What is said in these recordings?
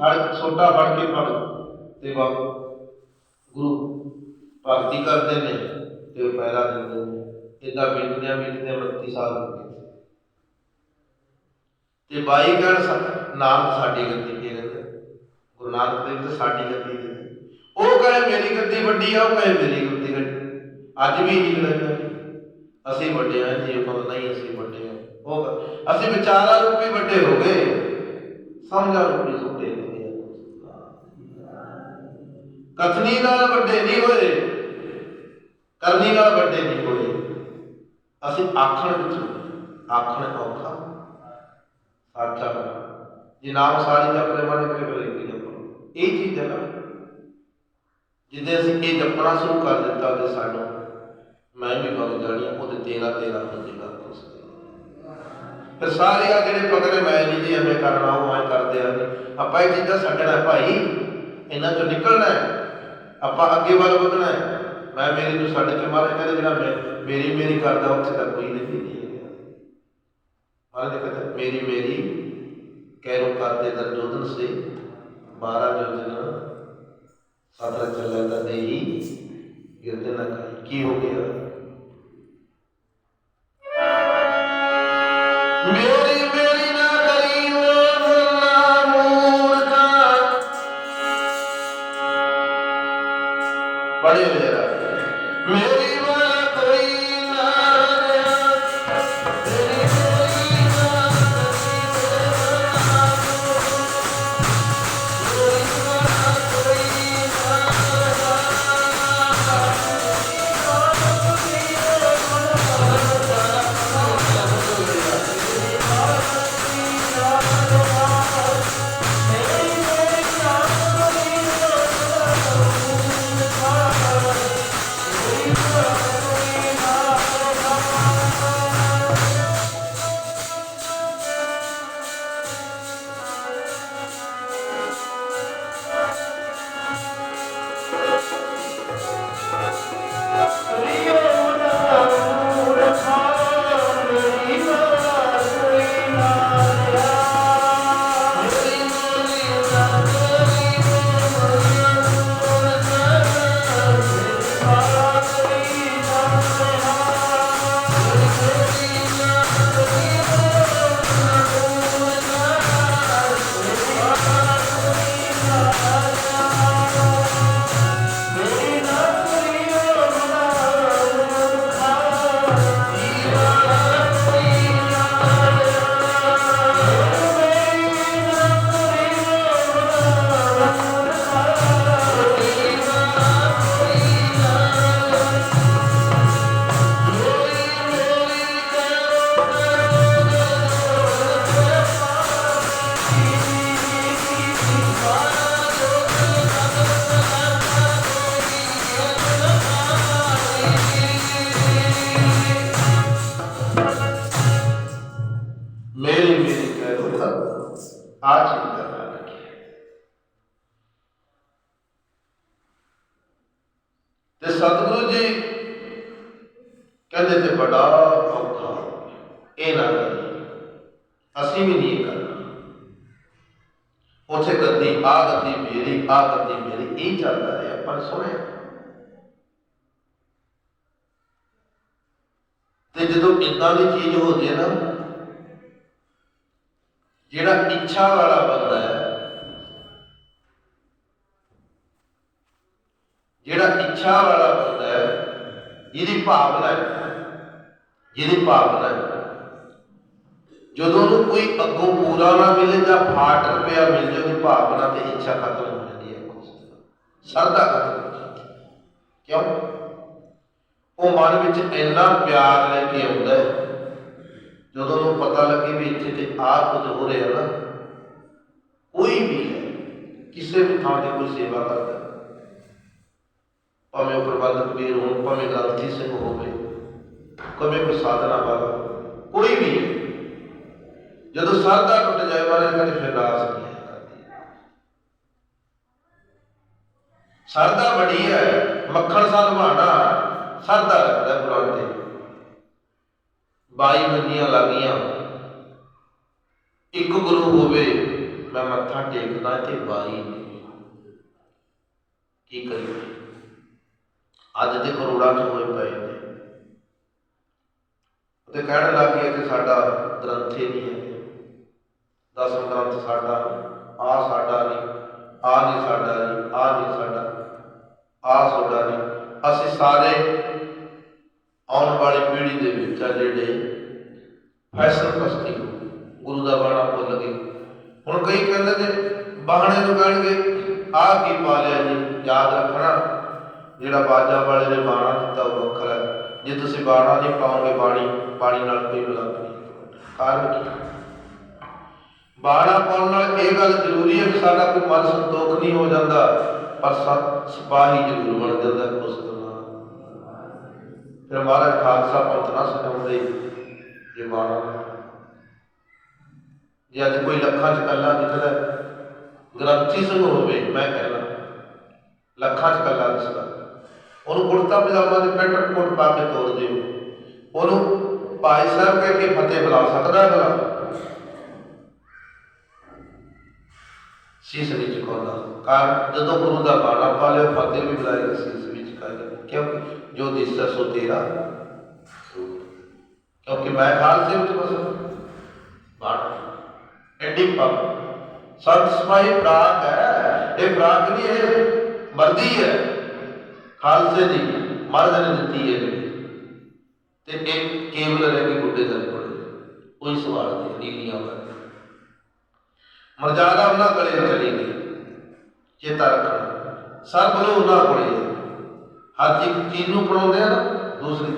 ਫੜ ਛੋਟਾ ਫੜ ਕੇ ਫੜ। ਤੇ ਬਾਬਾ ਗੁਰੂ ਭਗਤੀ ਕਰਦੇ ਨੇ ਤੇ ਉਹ ਪਹਿਰਾ ਦਿੰਦੇ ਨੇ। ਇਦਾਂ ਬੀਤਦਿਆਂ ਬੀਤਦਿਆਂ 32 ਸਾਲ ਹੋ ਗਏ। ਤੇ ਬਾਈ ਕਹਿਣ ਨਾਨਕ ਸਾਡੀ ਗੱਦੀ ਕੀ ਕਹਿੰਦੇ ਗੁਰੂ ਨਾਨਕ ਦੇਵ ਤੇ ਸਾਡੀ ਗੱਦੀ ਕਹਿੰਦੇ ਉਹ ਕਹੇ ਮੇਰੀ ਗੱਦੀ ਵੱਡੀ ਆ, ਉਹ ਕਹੇ ਮੇਰੀ ਗੱਦੀ ਵੱਡੀ ਅੱਜ ਵੀ ਇਹੀ ਲੜਾਈਆਂ ਅਸੀਂ ਵੱਡੇ ਆ, ਜੀ ਉਹ ਨਹੀਂ ਅਸੀਂ ਵੱਡੇ ਆ। ਉਹ ਅਸੀਂ ਵਿਚਾਰਾਂ ਰੂਪੀ ਵੱਡੇ ਹੋ ਗਏ। ਸਮਝਾ ਰੂਪੀ ਛੋਟੇ ਹੁੰਦੇ ਆ। ਕਥਨੀ ਨਾਲ ਵੱਡੇ ਨਹੀਂ ਹੋਏ, ਕਰਨੀ ਨਾਲ ਵੱਡੇ ਨਹੀਂ ਹੋਏ। ਅਸੀਂ ਆਖਣ ਵਿੱਚ, ਆਖਣ ਔਖਾ। ਸਾਚਾ ਜੇ ਨਾਮ ਸਾਰੀ ਜਪਦੇ ਮਨ ਕਰੇ ਬਲੇ ਕੀ ਜਪੋ ਇਹ ਚੀਜ਼ ਹੈ ਨਾ। ਜਿੱਦੇ ਅਸੀਂ ਇਹ ਜਪਣਾ ਸ਼ੁਰੂ ਕਰ ਦਿੱਤਾ, ਤੇ ਸਾਨੂੰ, ਮੈਂ ਵੀ ਬਗ ਜਾਣੀ ਉਹਦੇ ਤੇਰਾ ਤੇਰਾ ਹੋ ਜਾਏਗਾ ਫਿਰ ਸਾਰੇ ਆ ਜਿਹੜੇ ਪਕੜੇ ਮੈਂ ਨਹੀਂ ਜੀ ਐਵੇਂ ਕਰਨਾ, ਉਹ ਐਂ ਕਰਦੇ ਆ। ਆਪਾਂ ਇਹ ਚੀਜ਼ਾਂ ਛੱਡਣਾ ਭਾਈ, ਇਹਨਾਂ ਚੋਂ ਨਿਕਲਣਾ ਹੈ। ਆਪਾਂ ਅੱਗੇ ਵੱਲ ਵਧਣਾ ਹੈ। ਮੈਂ ਮੇਰੀ ਨੂੰ ਛੱਡ ਕੇ ਮਾਰੇ ਕਹਿੰਦੇ, ਜਿਹੜਾ ਮੈਂ, ਮੇਰੀ ਮੇਰੀ ਕਰਦਾ, ਉੱਥੇ ਤੱਕ ਕੋਈ ਨਹੀਂ ਨਹੀਂ ਮਹਾਰਾਜ ਕਹਿੰਦੇ ਮੇਰੀ ਮੇਰੀ ਕਹਿਰੋ ਕਰਦੇ ਦਰਜੋਦਨ ਸੇ 12 ਜੋਜਨ ਸਾਤਰਾ ਚੱਲਦਾ ਤਾਂ ਗਿਰਦੇ ਨਾ ਕੀ ਹੋ ਗਿਆ? ਇਹ ਨਾ ਕਰੀ ਅਸੀਂ ਵੀ ਨਹੀਂ ਕਰਨਾ ਉਥੇ ਗੱਦੀ ਆ ਗੱਦੀ ਮੇਰੀ ਆ ਗੱਦੀ ਮੇਰੀ ਇਹ ਚੱਲਦਾ ਰਿਹਾ, ਪਰ ਨੇ ਤੇ ਜਦੋਂ ਇਦਾਂ ਦੀ ਚੀਜ਼ ਹੋ ਜੇ ਨਾ, ਜਿਹੜਾ ਇੱਛਾ ਵਾਲਾ ਬੰਦਾ ਹੈ, ਜਿਹੜਾ ਇੱਛਾ ਵਾਲਾ ਬੰਦਾ ਹੈ ਜਿਹਦੀ ਭਾਵਨਾ ਹੈ ਜਿਹਦੀ ਭਾਵਨਾ ਹੈ। ਜਦੋਂ ਉਹਨੂੰ ਕੋਈ ਅੱਗੋਂ ਪੂਰਾ ਨਾ ਮਿਲੇ ਜਾਂ ਫਾਟ ਰੁਪਿਆ ਮਿਲ ਜੇ ਉਹਦੀ ਭਾਵਨਾ ਤੇ ਇੱਛਾ ਖਤਮ ਹੋ ਜਾਂਦੀ ਹੈ। ਸਰਦਾ ਖਤਮ ਹੋ ਜਾਂਦੀ ਕਿਉਂ? ਉਹ ਮਨ ਵਿੱਚ ਇੰਨਾ ਪਿਆਰ ਲੈ ਕੇ ਆਉਂਦਾ ਹੈ। ਜਦੋਂ ਉਹਨੂੰ ਪਤਾ ਲੱਗੇ ਵੀ ਇੱਥੇ ਤੇ ਆਹ ਕੁਝ ਹੋ ਰਿਹਾ ਨਾ, ਕੋਈ ਵੀ ਹੈ, ਕਿਸੇ ਵੀ ਥਾਂ ਤੇ ਕੋਈ ਸੇਵਾ ਕਰਦਾ ਭਾਵੇਂ ਉਹ ਪ੍ਰਬੰਧਕ ਵੀਰ ਹੋਣ, ਭਾਵੇਂ ਗ੍ਰੰਥੀ ਸਿੰਘ ਹੋਵੇ, ਭਾਵੇਂ ਕੋਈ ਸਾਧਨਾ ਵਾਲਾ, ਕੋਈ ਵੀ ਹੈ। ਜਦੋਂ ਸਰਦਾ ਟੁੱਟ ਜਾਏ ਮਹਾਰਾਜ ਕਹਿੰਦੇ ਫਿਰ ਰਾਸ ਕੀ ਸਰਦਾ ਬੜੀ ਹੈ, ਮੱਖਣ ਸਾ ਨਿਭਾਣਾ ਸਰਦਾ ਰੱਖਦਾ ਕੁਰਾਨ ਤੇ। ਬਾਈ ਮੰਨੀਆਂ ਲੱਗੀਆਂ। ਇੱਕ ਗੁਰੂ ਹੋਵੇ, ਮੈਂ ਮੱਥਾ ਟੇਕਦਾ ਤੇ ਬਾਈ ਕੀ ਕਰੀਏ? ਅੱਜ ਦੇ ਕਰੋੜਾਂ ਚ ਹੋਏ ਪਏ ਨੇ। ਤੇ ਕਹਿਣ ਲੱਗ ਗਏ ਕਿ ਸਾਡਾ ਗ੍ਰੰਥ ਨਹੀਂ ਹੈ। ਦਸਮ ਗ੍ਰੰਥ ਸਾਡਾ ਆ ਸਾਡਾ ਨਹੀਂ ਆ ਨਹੀਂ ਸਾਡਾ ਨਹੀਂ ਆ ਨਹੀਂ ਸਾਡਾ ਆ ਸਾਡਾ ਨਹੀਂ। ਅਸੀਂ ਸਾਰੇ ਆਉਣ ਵਾਲੀ ਪੀੜ੍ਹੀ ਦੇ ਵਿੱਚ ਆ ਜਿਹੜੇ ਫੈਸ਼ਨ ਪਸਤੀ ਗੁਰੂ ਦਾ ਬਾਣਾ ਭੁੱਲ ਗਏ। ਹੁਣ ਕਈ ਕਹਿੰਦੇ ਨੇ ਬਾਣੇ ਨੂੰ ਕਹਿਣਗੇ, ਆਹ ਕੀ ਪਾ ਲਿਆ ਜੀ, ਯਾਦ ਰੱਖਣਾ। ਜਿਹੜਾ ਬਾਜਾ ਵਾਲੇ ਨੇ ਬਾਣਾ ਦਿੱਤਾ, ਉਹ ਵੱਖਰਾ ਹੈ। ਜੇ ਤੁਸੀਂ ਬਾਣਾ ਨਹੀਂ ਪਾਓਗੇ, ਬਾਣੀ ਪਾਣੀ ਨਾਲ ਕੋਈ ਮਿਲਾਪ ਨਹੀਂ ਕਾਰਨ ਕੀ? ਬਾਣਾ ਪਾਉਣ ਨਾਲ ਇਹ ਗੱਲ ਜ਼ਰੂਰੀ ਹੈ ਕਿ ਸਾਡਾ ਕੋਈ ਮਨ ਸੰਤੋਖ ਨਹੀਂ ਹੋ ਜਾਂਦਾ, ਪਰ ਸ- ਸਿਪਾਹੀ ਜ਼ਰੂਰ ਬਣ ਜਾਂਦਾ ਉਸ ਤਰ੍ਹਾਂ ਫਿਰ ਮਹਾਰਾਜ ਖਾਲਸਾ ਪੰਥ ਨਾ ਸਜਾਉਂਦੇ ਜੇ ਬਾਣਾ ਜੇ ਅੱਜ ਕੋਈ ਲੱਖਾਂ ਚ ਕੱਲਾ ਦਿਖਦਾ ਗ੍ਰੰਥੀ ਸਿੰਘ ਹੋਵੇ, ਮੈਂ ਕਹਿੰਦਾ, ਲੱਖਾਂ ਚ ਕੱਲਾ ਦਿਸਦਾ ਉਹਨੂੰ ਕੁੜਤਾ ਪਜਾਮਾ ਦੇ ਪੈਂਟ ਕੋਟ ਪਾ ਕੇ ਤੋੜ ਦਿਓ। ਉਹਨੂੰ ਭਾਈ ਸਾਹਿਬ ਕਹਿ ਕੇ ਫਤਿਹ ਬੁਲਾ ਸਕਦਾ ਹੈ ਭਲਾ। ਸੀਸ ਨਹੀਂ ਝੁਕਾਉਂਦਾ ਕਾਰਨ, ਜਦੋਂ ਗੁਰੂ ਦਾ ਬਾਣਾ ਪਾ ਲਿਆ ਫਤਿਹ ਵੀ ਬੁਲਾਏਗਾ ਸੀਸ ਵੀ ਝੁਕਾਏਗਾ ਕਿਉਂਕਿ ਜੋ ਦਿਸਦਾ ਸੋ ਤੇਰਾ। ਕਿਉਂਕਿ ਮੈਂ ਖਾਲਸੇ ਵਿੱਚ ਬਸ ਬਾਣਾ ਐਡੀ ਪੱਗ ਸੰਤ ਸਮਾਈ ਪ੍ਰਾਗ ਹੈ। ਇਹ ਪ੍ਰਾਗ ਨਹੀਂ ਇਹ ਵਰਦੀ ਹੈ। ਖਾਲਸੇ ਦੀ ਮਹਾਰਾਜ ਨੇ ਦਿੱਤੀ ਹੈ। ਜਿਹੜੀ ਤੇ ਇਹ ਕੇਵਲ ਰਹਿ ਗਈ ਗੁੱਡੇ ਦਾ ਕੋਲੇ। ਕੋਈ ਸਵਾਲ ਨਹੀਂ, ਨੀਲੀਆਂ ਵਰਗੀ ਮਰਜ਼ਾਦਾ ਉਹਨਾਂ ਕੋਲੇ ਚਲੀ ਗਈ। ਚੇਤਾ ਰੱਖਣਾ। ਸਭ ਨੂੰ ਉਹਨਾਂ ਕੋਲੇ ਹਰ ਇੱਕ ਚੀਜ਼ ਨੂੰ ਬਣਾਉਂਦੇ ਆ ਦੂਸਰੀ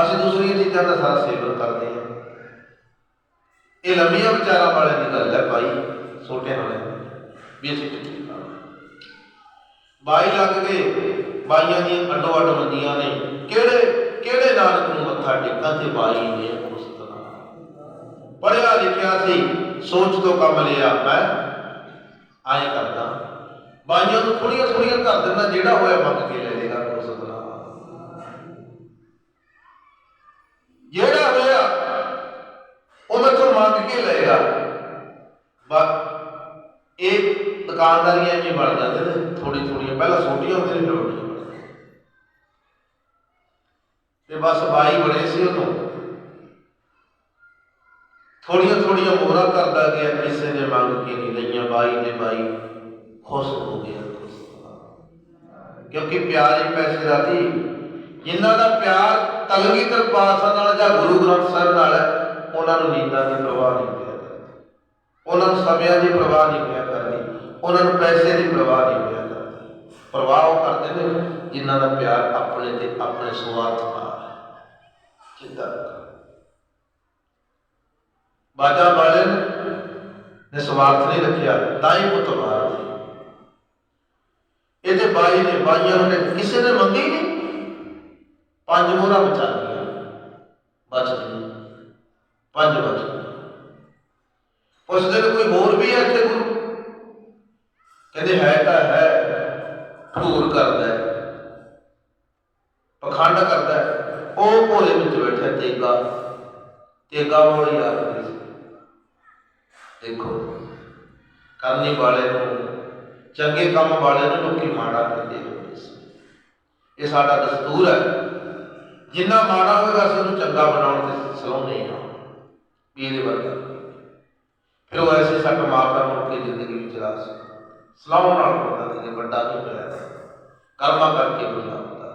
ਅਸੀਂ ਦੂਸਰੀਆਂ ਚੀਜ਼ਾਂ ਦਾ ਸਾਰਾ ਸੇਵਨ ਕਰਦੇ ਹਾਂ ਇਹ ਲੰਮੀਆਂ ਵਿਚਾਰਾਂ ਵਾਲੇ ਦੀ ਗੱਲ ਹੈ ਭਾਈ, ਛੋਟੇ ਵਾਲੇ ਵੀ ਅਸੀਂ ਕਿੱਥੇ ਬਾਈ ਲੱਗ ਗਏ ਬਾਈਆਂ ਦੀਆਂ ਅੱਡੋ ਅੱਡ ਮੰਦੀਆਂ ਨੇ। ਕਿਹੜੇ ਕਿਹੜੇ ਨਾਨਕ ਨੂੰ ਮੱਥਾ ਟੇਕਾਂ ਤੇ ਬਾਈ ਨੇ ਉਸ ਤਰ੍ਹਾਂ? ਪੜਿਆ ਲਿਖਿਆ ਸੀ। ਸੋਚ ਤੋਂ ਕੰਮ ਲਿਆ ਮੈਂ, ਆਏ ਕਰਦਾ। ਬਾਈਆਂ ਨੂੰ ਥੋੜੀਆਂ ਥੋੜੀਆਂ ਕਰ ਦਿੰਦਾ ਜਿਹੜਾ ਹੋਇਆ ਮੰਗ ਕੇ ਲੈ ਲੇਗਾ ਉਸ ਤਰ੍ਹਾਂ ਜਿਹੜਾ ਹੋਇਆ, ਉਹ ਮੈਥੋਂ ਮੰਗ ਕੇ ਲਏਗਾ ਬਸ ਇਹ ਦੁਕਾਨਦਾਰੀਆਂ ਐਵੇਂ ਬਣ ਜਾਂਦੇ ਨੇ ਥੋੜੀ ਥੋੜੀਆਂ ਪਹਿਲਾਂ ਛੋਟੀਆਂ ਹੁੰਦੀਆਂ ਨੇ, ਫਿਰ ਤੇ ਬਸ ਬਾਈ ਬਣੇ ਸੀ ਉਹਨੂੰ ਥੋੜੀਆਂ ਥੋੜੀਆਂ ਮੋਹਰਾਂ ਕਰਦਾ ਗਿਆ, ਕਿਸੇ ਨੇ ਮੰਗ ਕੇ ਨਹੀਂ ਲਈਆਂ, ਬਾਈ ਨੇ ਬਾਈ ਖੁਸ਼ ਹੋ ਗਿਆ। ਕਿਉਂਕਿ ਪਿਆਰ ਹੀ ਪੈਸੇ ਦਾ ਸੀ ਜਿਨ੍ਹਾਂ ਦਾ ਪਿਆਰ ਕਲਗੀਧਰ ਪਾਤਸ਼ਾਹ ਨਾਲ ਜਾਂ ਗੁਰੂ ਗ੍ਰੰਥ ਸਾਹਿਬ ਨਾਲ ਹੈ, ਉਹਨਾਂ ਨੂੰ ਨੀਂਦਾਂ ਦੀ ਪ੍ਰਵਾਹ ਨਹੀਂ ਪਿਆ ਕਰਦੀ ਉਹਨਾਂ ਨੂੰ ਸਮਿਆਂ ਦੀ ਪ੍ਰਵਾਹ ਨਹੀਂ ਪਿਆ ਕਰਦੀ ਉਹਨਾਂ ਨੂੰ ਪੈਸੇ ਦੀ ਪ੍ਰਵਾਹ ਨਹੀਂ ਪਿਆ ਕਰਦੀ ਪ੍ਰਵਾਹ ਉਹ ਕਰਦੇ ਨੇ ਜਿਨ੍ਹਾਂ ਦਾ ਪਿਆਰ ਆਪਣੇ ਤੇ ਆਪਣੇ ਸਵਾਰਥ ਨਾਲ ਹੈ। ਬਾਜਾ ਵਾਲੇ ਨੇ ਸਵਾਰਥ ਨਹੀਂ ਰੱਖਿਆ ਤਾਂ ਹੀ ਪੁੱਤ ਮਾਰ। ਇਹਦੇ ਬਾਈ ਨੇ, ਬਾਈਆਂ ਨੇ, ਕਿਸੇ ਨੇ ਮੰਗੀ ਨਹੀਂ। ਪੰਜ ਮੋਹਰਾਂ ਬਚਾ ਲਈਆਂ। ਬਚ ਗਈਆਂ। ਪੰਜ ਬਚ ਉਸ ਦਿਨ ਕੋਈ ਹੋਰ ਵੀ ਹੈ ਇੱਥੇ ਗੁਰੂ? ਕਹਿੰਦੇ ਹੈ ਤਾਂ ਹੈ ਠੂਰ ਕਰਦਾ ਹੈ। ਪਖੰਡ ਕਰਦਾ ਹੈ। ਉਹ ਭੋਲੇ ਵਿੱਚ ਬੈਠਾ ਤੇਗਾ। ਤੇਗਾ ਵਾਲੀ ਯਾਰ ਸੀ। ਦੇਖੋ ਕਰਨੀ ਵਾਲੇ ਨੂੰ, ਚੰਗੇ ਕੰਮ ਵਾਲੇ ਨੂੰ ਲੋਕੀ ਮਾੜਾ ਕਹਿੰਦੇ ਹੁੰਦੇ ਸੀ। ਇਹ ਸਾਡਾ ਦਸਤੂਰ ਹੈ। ਜਿੰਨਾ ਮਾੜਾ ਹੋਏਗਾ, ਅਸੀਂ ਚੰਗਾ ਬਣਾਉਣ ਤੇ ਸਲਾਉਂਦੇ ਹਾਂ ਵੀ ਇਹਦੇ ਵਰਗਾ ਫਿਰ ਉਹ ਐਸੇ ਸੱਟ ਮਾਰਦਾ ਮੁੜ ਕੇ ਜ਼ਿੰਦਗੀ ਵਿੱਚ ਰਾਸ ਸਲਾਉਣ ਨਾਲ ਹੁੰਦਾ ਕਿ ਵੱਡਾ ਨਹੀਂ ਹੋਇਆ। ਕਰਮਾ ਕਰਕੇ ਬੰਦਾ ਹੁੰਦਾ।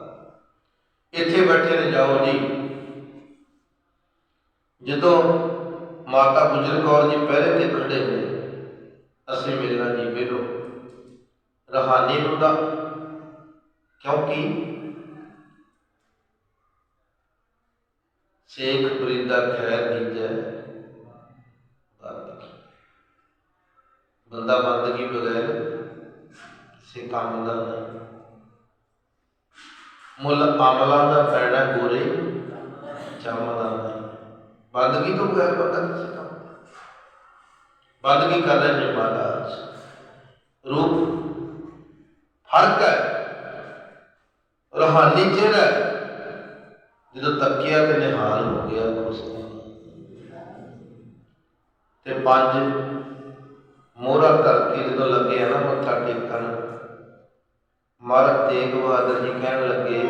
ਇੱਥੇ ਬੈਠੇ ਨੇ ਜਾਓ ਜੀ। ਜਦੋਂ ਮਾਤਾ ਗੁਜਰ ਕੌਰ ਜੀ ਪਹਿਰੇ ਤੇ ਖੜੇ ਨੇ। ਅਸੀਂ ਮਿਲਣਾ ਜੀ ਮਿਲੋ ਰਹਾਨੀ ਨੂੰ ਦਾ ਕਿਉਂਕਿ ਸੇਖ ਬਰਿੰਦਾ ਖੈਰ ਕੀਜੈ ਬੰਦਾ ਬੰਦਗੀ ਬਗੈਰ ਕਿਸੇ ਕੰਮ ਦਾ ਨਹੀਂ। ਮੁੱਲ ਅਮਲਾਂ ਦਾ ਪੈਣਾ ਗੋਰੇ ਚਮਦਾ ਨਹੀਂ। ਬੰਦਗੀ ਤੋਂ ਬਗੈਰ ਬੰਦਾ ਕਿਸੇ ਕੰਮ ਦਾ ਨਹੀਂ। ਬੰਦਗੀ ਕਰ ਰਹੇ ਨੇ ਮਹਾਰਾਜ ਰੂਪ ਫ਼ਰਕ ਹੈ ਜਦੋਂ ਤੱਕਿਆ ਤੇ ਨਿਹਾਲ ਹੋ ਗਿਆ ਉਸ ਤੇ ਪੰਜ ਮੋਹਰਾ ਕਰਕੇ ਜਦੋਂ ਲੱਗੇ ਨਾ ਮੱਥਾ ਟੇਕਣ, ਮਹਾਰਾਜ ਤੇਗ ਬਹਾਦਰ ਜੀ ਕਹਿਣ ਲੱਗੇ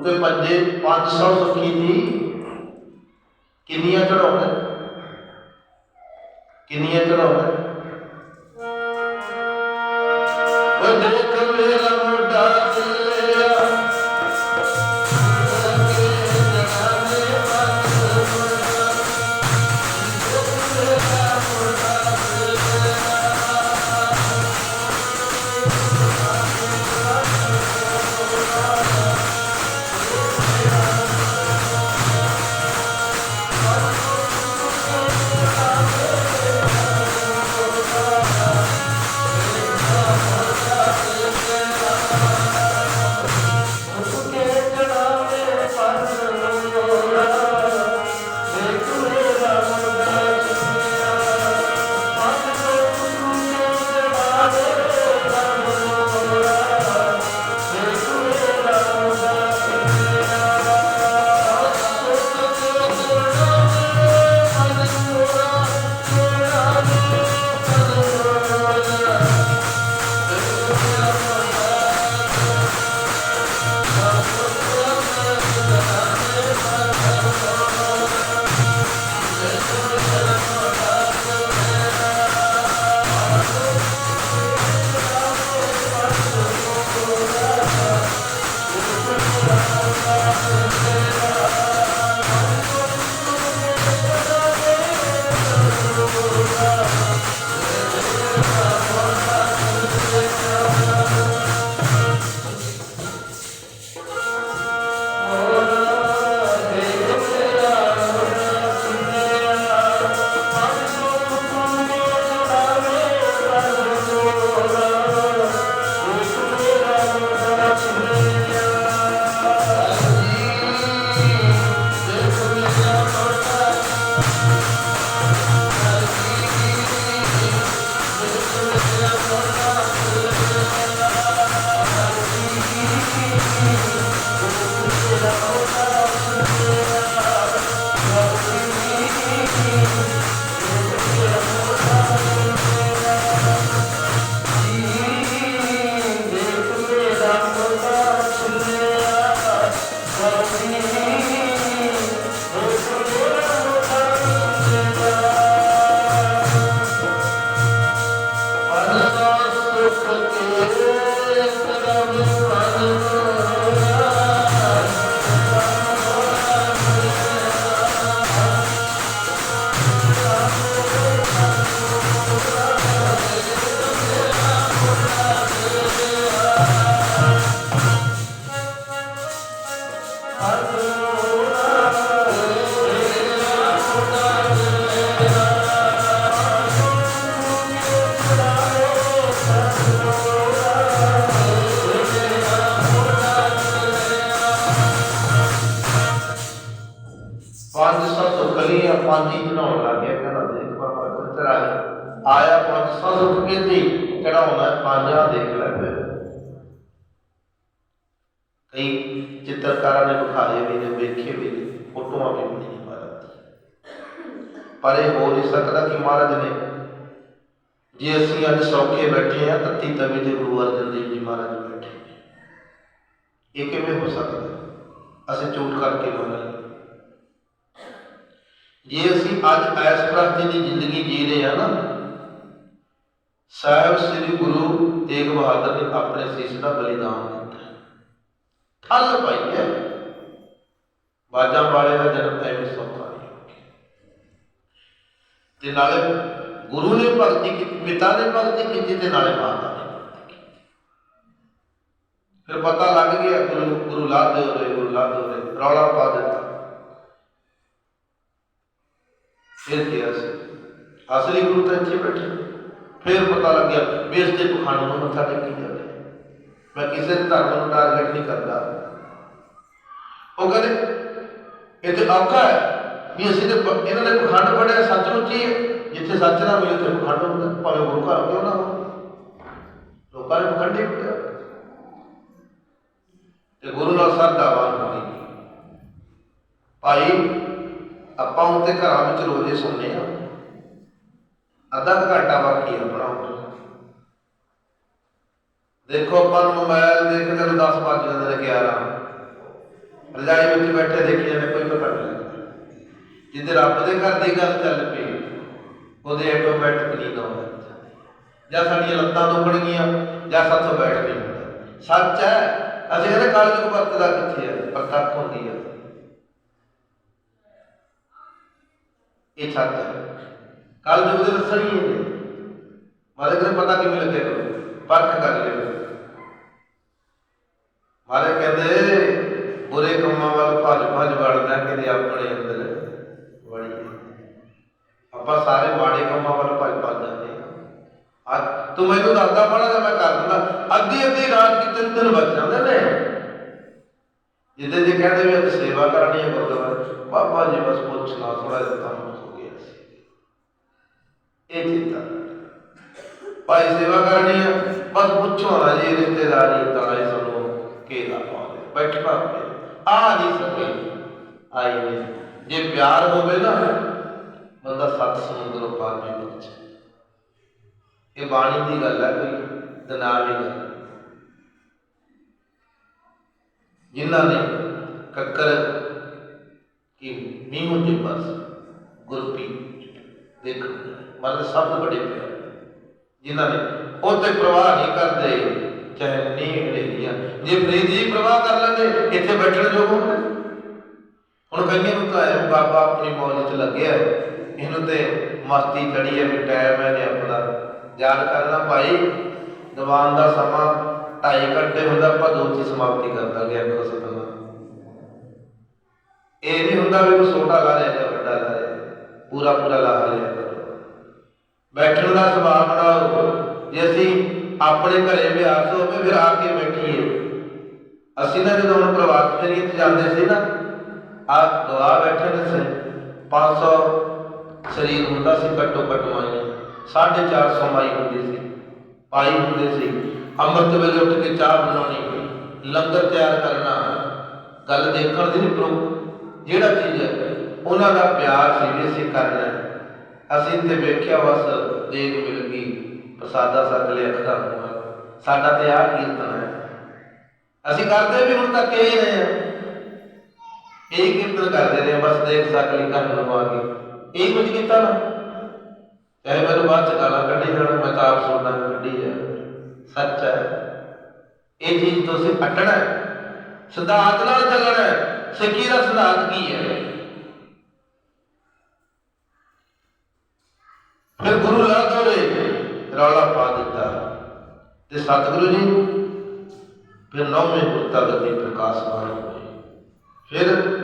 ਉਤੇ ਪੰਜੇ 500 ਸੁਖੀ ਦੀ ਕਿੰਨੀਆਂ ਚੜਾਉਣਾ ਕਿੰਨੀਆਂ ਚੜਾਉਣਾ ਜੇ ਅਸੀਂ ਅੱਜ ਸੌਖੇ ਬੈਠੇ ਆ ਤੱਤੀ ਤਵੀ ਤੇ ਗੁਰੂ ਅਰਜਨ ਦੇਵ ਜੀ ਮਹਾਰਾਜ ਬੈਠੇ ਨੇ ਇਹ ਕਿਵੇਂ ਹੋ ਸਕਦਾ ਅਸੀਂ ਝੂਠ ਕਰਕੇ ਮੰਨਾਂਗੇ ਜੇ ਅਸੀਂ ਅੱਜ ਐਸ ਪ੍ਰਸਤੀ ਦੀ ਜ਼ਿੰਦਗੀ ਜੀ ਰਹੇ ਹਾਂ ਨਾ ਸਾਹਿਬ ਸ੍ਰੀ ਗੁਰੂ ਤੇਗ ਬਹਾਦਰ ਨੇ ਆਪਣੇ ਸੀਸ ਦਾ ਬਲੀਦਾਨ ਦਿੱਤਾ ਹੈ। ਠੱਲ ਪਾਈ ਹੈ ਬਾਜਾਂ ਵਾਲੇ ਦਾ ਜਨਮ ਐਵੇਂ ਸੌਖਾ ਨਹੀਂ ਹੋ ਗਿਆ ਤੇ ਨਾਲੇ ਗੁਰੂ ਨੇ ਭਗਤੀ ਕੀਤੀ, ਪਿਤਾ ਨੇ ਭਗਤੀ ਕੀਤੀ ਤੇ ਨਾਲੇ ਮਾਤਾ ਨੇ ਫਿਰ ਪਤਾ ਲੱਗ ਗਿਆ, ਗੁਰੂ ਗੁਰੂ ਲਾਦੇ ਹੋਏ ਗੁਰੂ ਲਾਦੇ ਹੋਏ ਰੌਲਾ ਪਾ ਦਿੱਤਾ। ਫਿਰ ਕਿਹਾ ਸੀ। ਅਸਲੀ ਗੁਰੂ ਤਾਂ ਇੱਥੇ ਬੈਠੇ। ਫਿਰ ਪਤਾ ਲੱਗਿਆ ਵੀ ਇਸ ਦੇ ਪਖੰਡ ਨੂੰ ਮੱਥਾ ਟੇਕੀ ਜਾਵੇ ਮੈਂ ਕਿਸੇ ਧਰਮ ਨੂੰ ਟਾਰਗੇਟ ਨਹੀਂ ਕਰਦਾ। ਉਹ ਕਹਿੰਦੇ, ਇਹ ਤੇ ਔਖਾ ਹੈ ਵੀ ਅਸੀਂ ਤੇ ਇਹਨਾਂ ਨੇ ਪਖੰਡ ਪੜਿਆ ਸੱਚਮੁੱਚ ਹੀ ਜਿੱਥੇ ਸੱਚ ਨਾ ਮਿਲੇ ਉੱਥੇ ਪਖੰਡ ਹੁੰਦਾ, ਭਾਵੇਂ ਗੁਰੂ ਘਰ ਕਿਉਂ ਨਾ ਹੋ ਲੋਕਾਂ ਨੇ ਪਖੰਡੀ ਕੁੱਟਿਆ ਤੇ ਗੁਰੂ ਨਾਲ ਸਰਦਾਵਾਨ ਹੋਣੀ। ਭਾਈ, ਆਪਾਂ ਉੱਤੇ ਘਰਾਂ ਵਿੱਚ ਰੋਜ਼ੇ ਸੁਣਨੇ ਆ ਅੱਧਾ ਘੰਟਾ ਬਾਕੀ ਆਪਣਾ ਦੇਖੋ ਆਪਾਂ ਨੂੰ ਮੋਬਾਈਲ ਦੇਖਦੇ ਨੂੰ 10 ਵੱਜ ਜਾਂਦੇ ਨੇ 11 ਰਜਾਈ ਵਿੱਚ ਬੈਠੇ ਦੇਖੀ ਜਾਂਦੇ ਕੋਈ ਪਤਾ ਨਹੀਂ। ਜਿੱਦੇ ਰੱਬ ਦੇ ਘਰ ਦੀ ਗੱਲ ਚੱਲ ਪਈ ਉਹਦੇ ਆਟੋਮੈਟਿਕ ਨੀਂਦ ਆਉਂਦਾ ਜਾਂ ਸਾਡੀਆਂ ਲੱਤਾਂ ਦੁਖਣ ਗਈਆਂ, ਜਾਂ ਸਾਥੋਂ ਬੈਠ ਨਹੀਂ ਹੁੰਦਾ। ਸੱਚ ਹੈ, ਅਸੀਂ ਕਹਿੰਦੇ ਕੱਲ ਨੂੰ ਵਰਤਦਾ ਕਿੱਥੇ ਹੈ ਪ੍ਰਤੱਖ ਹੁੰਦੀ ਹੈ ਇਹ ਸੱਚ ਹੈ। ਕੱਲ ਨੂੰ ਉਹਦੇ ਦੱਸਣੀ ਹੈ ਮਾਰੇ ਕਿਤੇ ਪਤਾ ਕਿਵੇਂ ਲੱਗੇਗਾ ਪਰਖ ਕਰ ਲਿਓ। ਮਾਰੇ ਕਹਿੰਦੇ, ਬੁਰੇ ਕੰਮਾਂ ਵੱਲ ਭੱਜ ਭੱਜ ਵੜਦਾ ਕਿਤੇ ਆਪਣੇ ਅੰਦਰ। ਵੜੀ ਆਪਾਂ ਸਾਰੇ ਮਾੜੇ ਕੰਮਾਂ ਵੱਲ ਭੱਜ ਭੱਜ ਜਾਂਦੇ ਹਾਂ। ਤੂੰ ਮੈਨੂੰ ਦੱਸਦਾ ਪੜਾ ਤਾਂ ਮੈਂ ਕਰ ਦਿੰਦਾ। ਅੱਧੀ ਅੱਧੀ ਰਾਤ ਕੀ ਤਿੰਨ ਦਿਨ ਬਚ ਜਾਂਦੇ ਨੇ। ਜਿੱਦੇ ਜੇ ਕਹਿੰਦੇ ਵੀ ਅੱਜ ਸੇਵਾ ਕਰਨੀ ਹੈ ਗੁਰਦੁਆਰੇ ਬਾਬਾ ਜੀ ਬਸ ਪੁੱਛਣਾ ਥੋੜਾ ਜਿਹਾ ਕੰਮ ਹੋ ਗਿਆ ਸੀ। ਇਹ ਚਿੰਤਾ। ਭਾਈ ਸੇਵਾ ਕਰਨੀ ਹੈ, ਬਸ ਪੁੱਛੋ ਨਾ ਜੀ, ਰਿਸ਼ਤੇਦਾਰੀ ਤਾਂ ਇਹ ਸਾਨੂੰ ਕੀ ਪਾਉਂਦੇ ਬੈਠ ਆ ਨਹੀਂ ਸਕੇ ਆਈ ਨਹੀਂ। ਜੇ ਪਿਆਰ ਹੋਵੇ ਨਾ ਬੰਦਾ ਸੱਤ ਸਮੁੰਦਰੋਂ ਪਾਰ ਵੀ ਪਹੁੰਚ ਇਹ ਬਾਣੀ ਦੀ ਗੱਲ ਹੈ ਕੋਈ ਦਨਾਵੀ ਗੱਲ। ਜਿਨ੍ਹਾਂ ਨੇ ਕੱਕਰ ਕੀ ਮੀਂਹ ਦੇ ਪਾਸ ਗੁਰਪ੍ਰੀਤ ਦੇਖ ਮਤਲਬ ਸਭ ਤੋਂ ਬੜੇ ਪਿਆਰ। ਜਿਨ੍ਹਾਂ ਨੇ ਉਹ ਤੇ ਪ੍ਰਵਾਹ ਨਹੀਂ ਕਰਦੇ, ਚਾਹੇ ਨੀਂਦ ਲੈਂਦੀਆਂ ਜੇ ਫਰੀਦ ਜੀ ਪ੍ਰਵਾਹ ਕਰ ਲੈਂਦੇ, ਇੱਥੇ ਬੈਠਣ ਜੋ ਹੁੰਦੇ। ਹੁਣ ਕਈਆਂ ਨੂੰ ਤਾਂ ਐ ਬਾਬਾ ਆਪਣੀ ਮੌਜ 'ਚ ਲੱਗਿਆ ਇਹਨੂੰ ਤੇ ਮਸਤੀ ਚੜੀ ਹੈ ਵੀ ਟਾਈਮ ਹੈ ਨੇ ਆਪਣਾ। ਯਾਦ ਕਰਨਾ ਭਾਈ, ਦੀਵਾਨ ਦਾ ਸਮਾਂ 2.5 ਘੰਟੇ ਹੁੰਦਾ, ਆਪਾਂ ਦੋ ਚ ਸਮਾਪਤੀ ਕਰ ਦਾਂਗੇ ਅੱਖੋਂ ਸਤਨਾ ਇਹ ਨਹੀਂ ਹੁੰਦਾ ਵੀ ਕੋਈ ਛੋਟਾ ਲਾ ਲਿਆ ਜਾਂ ਵੱਡਾ ਲਾ ਲਿਆ। ਪੂਰਾ ਪੂਰਾ ਲਾ ਲਿਆ ਬੈਠਣ ਦਾ ਸੁਭਾਅ ਬਣਾਓ ਜੇ ਅਸੀਂ ਆਪਣੇ ਘਰੇ ਵਿਆਸ ਹੋਵੇ, ਫਿਰ ਆ ਕੇ ਬੈਠੀਏ। ਅਸੀਂ ਨਾ ਜਦੋਂ ਹੁਣ ਪ੍ਰਵਾਸ ਫੇਰੀ ਤੇ ਜਾਂਦੇ ਸੀ ਨਾ ਆ ਦੁਆ ਬੈਠੇ ਨੇ ਸੀ 500 ਸਰੀਰ ਹੁੰਦਾ ਸੀ ਘੱਟੋ ਘੱਟ ਮਾਈਆਂ 450 ਮਾਈ ਹੁੰਦੀ ਸੀ। ਪਾਈ ਹੁੰਦੇ ਸੀ। ਅੰਮ੍ਰਿਤ ਵੇਲੇ ਉੱਠ ਕੇ ਚਾਹ ਬਣਾਉਣੀ, ਲੰਗਰ ਤਿਆਰ ਕਰਨਾ, ਗੱਲ ਦੇਖਣ ਦੀ ਨਹੀਂ ਪ੍ਰੋ, ਜਿਹੜਾ ਚੀਜ਼ ਹੈ, ਉਹਨਾਂ ਦਾ ਪਿਆਰ ਸੀ ਵੀ ਅਸੀਂ ਕਰਨਾ ਅਸੀਂ ਤੇ ਵੇਖਿਆ ਬਸ ਦੇਖ ਮਿਲ ਗਈ, ਪ੍ਰਸਾਦਾ ਸੱਕ ਲਿਆ ਅੱਖਾਂ ਸਾਡਾ ਤੇ ਆਹ ਕੀਰਤਨ ਹੈ। ਅਸੀਂ ਕਰਦੇ ਵੀ ਹੁਣ ਤੱਕ ਇਹ ਰਹੇ ਹਾਂ। ਇਹ ਕੀਰਤਨ ਕਰਦੇ ਰਹੇ, ਬਸ ਦੇਖ ਸੱਕ ਲਈ ਕਰਨ ਨੂੰ ਆ ਗਏ ਇਹ ਕੁਝ ਕੀਤਾ ਨਾ? ਚਾਹੇ ਮੈਨੂੰ ਬਾਅਦ ਚ ਗਾਲਾਂ ਕੱਢੀ ਜਾਣ, ਮੈਂ ਤਾਂ ਆਪ ਸੁਣਦਾ ਕੱਢੀ ਜਾ ਸੱਚ ਹੈ। ਇਹ ਚੀਜ਼ ਤੋਂ ਅਸੀਂ ਹਟਣਾ ਸਿਧਾਂਤ ਨਾਲ ਚੱਲਣਾ ਸਿੱਖੀ ਦਾ ਸਿਧਾਂਤ ਕੀ ਹੈ? ਫਿਰ ਗੁਰੂ ਲਾ ਦੋਰੇ ਰੌਲਾ ਪਾ ਦਿੱਤਾ ਤੇ ਸਤਿਗੁਰੂ ਜੀ ਫਿਰ ਨੌਵੇਂ ਗੁਰਤਾ ਗੱਦੀ ਪ੍ਰਕਾਸ਼ਮਾਨ ਹੋਏ ਫਿਰ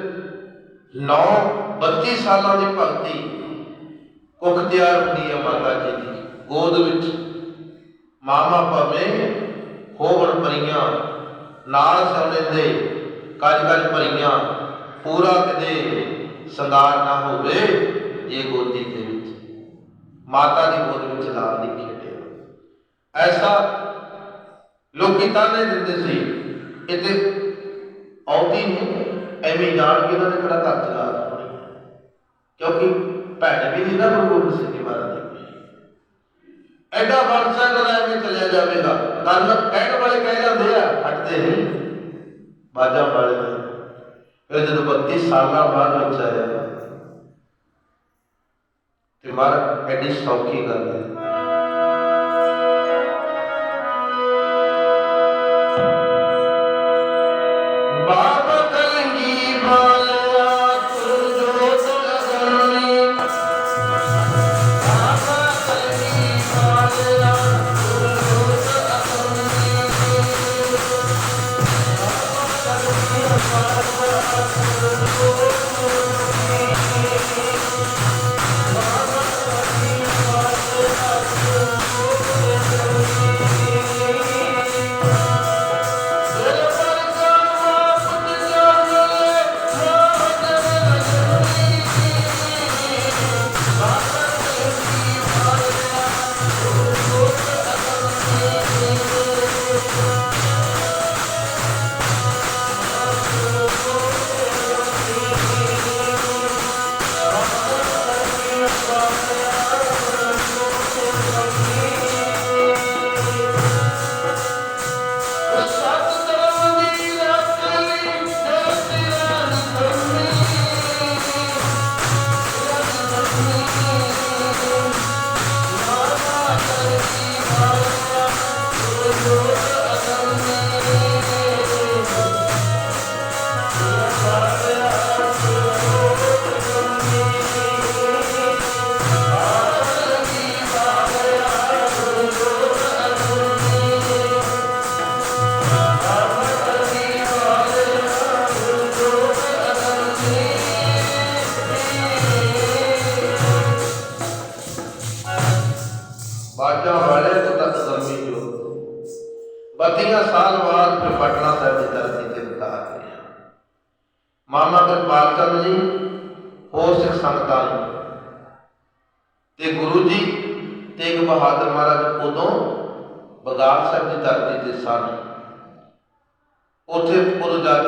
9 32 ਸਾਲਾਂ ਦੀ ਭਗਤੀ ਕੁੱਖ ਤਿਆਰ ਹੁੰਦੀ ਹੈ ਮਾਤਾ ਜੀ ਦੀ। ਗੋਦ ਵਿੱਚ ਮਾਮਾ ਭਾਵੇਂ ਹੋਵਣ ਪਰੀਆਂ, ਨਾਲ ਸੋਨੇ ਦੇ ਕੱਜ ਕੱਜ ਭਰੀਆਂ ਪੂਰਾ ਕਦੇ ਸੰਗਾਰ ਨਾ ਹੋਵੇ ਜੇ ਗੋਦੀ ਦੇ ਵਿੱਚ। ਮਾਤਾ ਦੀ ਗੋਦ ਵਿੱਚ ਲਾਲ ਦੀ ਖੇਡਿਆ। ਐਸਾ ਲੋਕੀ ਤਾਨੇ ਦਿੰਦੇ ਸੀ ਇਹਦੇ ਆਉਂਦੀ ਨਹੀਂ। ਐਵੇਂ ਜਾਣ ਕੇ ਇਹਨਾਂ ਨੇ ਕਿਹੜਾ ਘਰ ਚਲਾ ਦਿੱਤਾ ਕਿਉਂਕਿ ਭੈਣ ਵੀ ਨਹੀਂ ਨਾ ਗੁਰੂ ਗੋਬਿੰਦ ਸਿੰਘ ਜੀ ਮਹਾਰਾਜ ਦੀ ਐਡਾ ਵਰਸਾ ਨਾਲ ਐਵੇਂ ਚੱਲਿਆ ਜਾਵੇਗਾ। ਕੰਨ ਕਹਿਣ ਵਾਲੇ ਕਹਿ ਜਾਂਦੇ ਆ, ਹਟਦੇ ਨਹੀਂ। ਬਾਜਾਂ ਵਾਲੇ ਫਿਰ ਜਦੋਂ 32 ਸਾਲਾਂ ਬਾਅਦ ਵਿੱਚ ਆਇਆ, ਤੇ ਮਾਰ ਐਡੀ ਸੌਖੀ ਗੱਲ ਹੈ।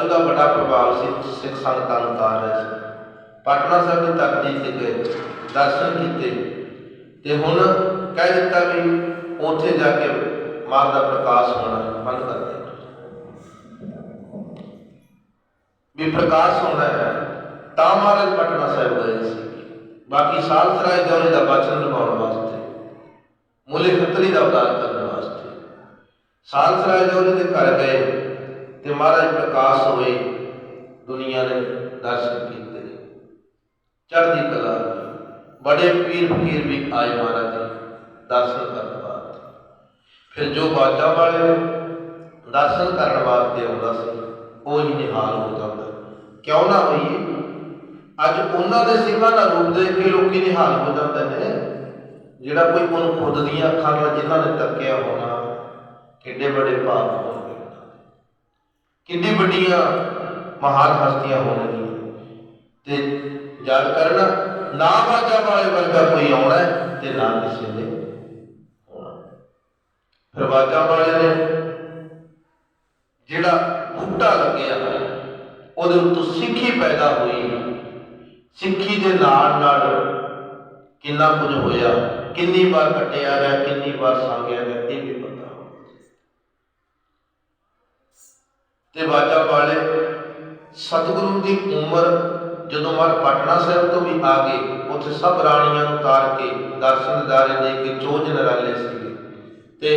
ਦਾ ਬੜਾ ਪ੍ਰਭਾਵ ਸੀ ਸਿੱਖ ਸੰਗਤਾਂ ਨੂੰ ਉਤਾਰ ਰਹੇ ਸੀ। ਪਟਨਾ ਸਾਹਿਬ ਦੀ ਧਰਤੀ ਤੇ ਗਏ, ਦਰਸ਼ਨ ਕੀਤੇ ਤੇ ਹੁਣ ਕਹਿ ਦਿੱਤਾ ਵੀ ਉੱਥੇ ਜਾ ਕੇ ਮਾਰ ਦਾ ਪ੍ਰਕਾਸ਼ ਹੋਣਾ ਬੰਦ ਕਰ ਦੇ ਵੀ ਪ੍ਰਕਾਸ਼ ਹੋਣਾ ਹੈ, ਤਾਂ ਮਹਾਰਾਜ ਪਟਨਾ ਸਾਹਿਬ ਗਏ ਸੀ। ਬਾਕੀ ਸਾਲ ਸਰਾਏ ਦੌਰੇ ਦਾ ਬਚਨ ਨਿਭਾਉਣ ਵਾਸਤੇ, ਮੁਲੇ ਖੱਤਰੀ ਦਾ ਉਦਾਰ ਕਰਨ ਵਾਸਤੇ। ਸਾਲ ਸਰਾਏ ਦੌਰੇ ਦੇ ਘਰ ਗਏ ਤੇ ਮਹਾਰਾਜ ਪ੍ਰਕਾਸ਼ ਹੋਏ ਦੁਨੀਆ ਨੇ ਦਰਸ਼ਨ ਕੀਤੇ। ਚੜ੍ਹਦੀ ਕਲਾ ਬੜੇ ਪੀਰ ਫਕੀਰ ਵੀ ਆਏ ਮਹਾਰਾਜ ਦਰਸ਼ਨ ਕਰਨ ਵਾਸਤੇ। ਫਿਰ ਜੋ ਬਾਜਾ ਵਾਲੇ ਨੇ ਦਰਸ਼ਨ ਕਰਨ ਵਾਸਤੇ ਆਉਂਦਾ ਸੀ, ਉਹ ਹੀ ਨਿਹਾਲ ਹੋ ਜਾਂਦਾ। ਕਿਉਂ ਨਾ ਹੋਈਏ? ਅੱਜ ਉਹਨਾਂ ਦੇ ਸਿੰਘਾਂ ਦਾ ਰੂਪ ਦੇਖ ਕੇ ਲੋਕੀ ਨਿਹਾਲ ਹੋ ਜਾਂਦੇ ਨੇ। ਜਿਹੜਾ ਕੋਈ ਉਹਨੂੰ ਖੁਦ ਦੀਆਂ ਅੱਖਾਂ ਨਾਲ ਜਿਨ੍ਹਾਂ ਨੇ ਤੱਕਿਆ ਹੋਣਾ, ਕਿੱਡੇ ਬੜੇ ਪਾਪ ਹੋਣਗੇ ਕਿੰਨੀ ਵੱਡੀਆਂ ਮਹਾਨ ਹਸਤੀਆਂ ਹੋਣਗੀਆਂ ਤੇ ਯਾਦ ਕਰਨਾ ਨਾ ਬਾਜਾ ਵਾਲੇ ਵਰਗਾ ਕੋਈ ਆਉਣਾ ਹੈ ਤੇ ਨਾ ਕਿਸੇ ਦੇ ਆਉਣਾ। ਫਿਰ ਬਾਜਾ ਵਾਲੇ ਨੇ ਜਿਹੜਾ ਬੂਟਾ ਲੱਗਿਆ ਉਹਦੇ ਉੱਤੋਂ ਸਿੱਖੀ ਪੈਦਾ ਹੋਈ ਸਿੱਖੀ ਦੇ ਨਾਲ ਨਾਲ ਕਿੰਨਾ ਕੁਝ ਹੋਇਆ, ਕਿੰਨੀ ਵਾਰ ਕੱਟਿਆ ਗਿਆ, ਕਿੰਨੀ ਵਾਰ ਸਾਂਗਿਆ ਗਿਆ ਇਹ ਵੀ ਪਤਾ ਤੇ ਬਾਜਾ ਵਾਲੇ ਸਤਿਗੁਰੂ ਦੀ ਉਮਰ ਜਦੋਂ ਮਾਰ ਪਟਨਾ ਸਾਹਿਬ ਤੋਂ ਵੀ ਆ ਗਏ ਉੱਥੇ ਸਭ ਰਾਣੀਆਂ ਨੂੰ ਉਤਾਰ ਕੇ ਦਰਸ਼ਨ ਦਿਦਾਰੇ ਦੇ ਕੇ ਚੋਜ ਨਰਾਲੇ ਸੀਗੇ। ਤੇ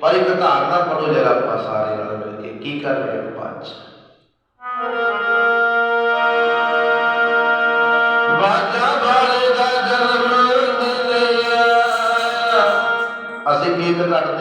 ਭਾਈ ਕਧਾਰਨਾ ਪੜੋ ਜਰਾ ਆਪਾਂ ਸਾਰੇ ਨਾਲ ਮਿਲ ਕੇ ਕੀ ਕਰ ਰਹੇ ਹੋ ਪੰਜ ਬਾਜਾ ਵਾਲੇ ਦਾ ਜਨਮ ਦਿਨ ਅਸੀਂ ਗੀਤ ਕੱਢਦੇ